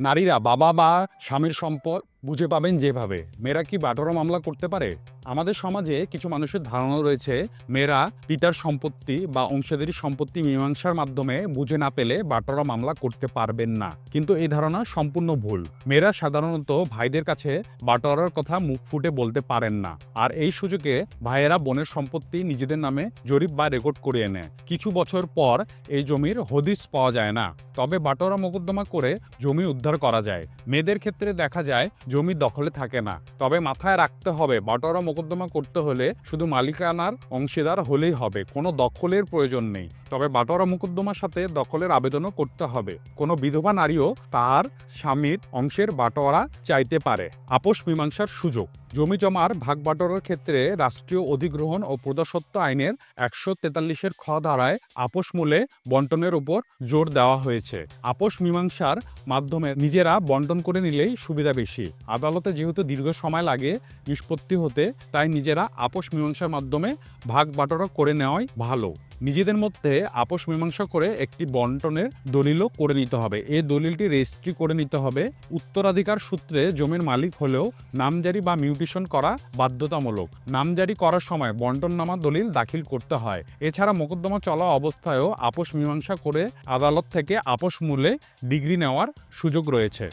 নারীরা বাবা বা স্বামীর সম্পদ বুঝে পাবেন যেভাবে। মেয়েরা কি বাটোয়ারা মামলা করতে পারে? আমাদের সমাজে কিছু মানুষের ধারণা রয়েছে, মেয়েরা পিতার সম্পত্তি বা অংশীদারি সম্পত্তি মীমাংসার মাধ্যমে বুঝে না পেলে বাটোয়ারা মামলা করতে পারবেন না। কিন্তু এই ধারণা সম্পূর্ণ ভুল। মেয়েরা সাধারণত ভাইদের কাছে বাটোয়ারার কথা মুখ ফুটে বলতে পারেন না। আর এই সুযোগে ভাইয়েরা বোনের সম্পত্তি নিজেদের নামে জরিপ বা রেকর্ড করিয়ে নেয়। কিছু বছর পর এই জমির হদিস পাওয়া যায় না। তবে বাটোয়ারা মোকদ্দমা করে জমি উদ্ধার করা যায়। মেয়েদের ক্ষেত্রে দেখা যায় জমি দখলে থাকে না। তবে মাথায় রাখতে হবে, বাটোয়ারা মোকদ্দমা করতে হলে শুধু মালিকানার অংশীদার হলেই হবে, কোনো দখলের প্রয়োজন নেই। তবে বাটোয়ারা মোকদ্দমার সাথে দখলের আবেদনও করতে হবে। কোনো বিধবা নারীও তার স্বামীর অংশের বাটোয়ারা চাইতে পারে। আপোষ মীমাংসার সুযোগ। জমি জমার ভাগ বাটোয়ারার ক্ষেত্রে রাষ্ট্রীয় অধিগ্রহণ ও প্রজাসত্ব আইনের একশো তেতাল্লিশের খ ধারায় আপোষ মূলে বন্টনের উপর জোর দেওয়া হয়েছে। আপোষ মীমাংসার মাধ্যমে নিজেরা বন্টন করে নিলেই সুবিধা বেশি। আদালতে যেহেতু দীর্ঘ সময় লাগে নিষ্পত্তি হতে, তাই নিজেরা আপোষ মীমাংসার মাধ্যমে ভাগ বাটোয়ারা করে নেওয়াই ভালো। নিজেদের মধ্যে আপোষ মীমাংসা করে একটি বন্টনের দলিলও করে নিতে হবে। এই দলিলটি রেজিস্ট্রি করে নিতে হবে। উত্তরাধিকার সূত্রে জমির মালিক হলেও নামজারি বা মিউটেশন করা বাধ্যতামূলক। নামজারি করার সময় বন্টন বন্টননামা দলিল দাখিল করতে হয়। এছাড়া মোকদ্দমা চলা অবস্থায়ও আপোষ মীমাংসা করে আদালত থেকে আপোষ মূল্যে ডিগ্রি নেওয়ার সুযোগ রয়েছে।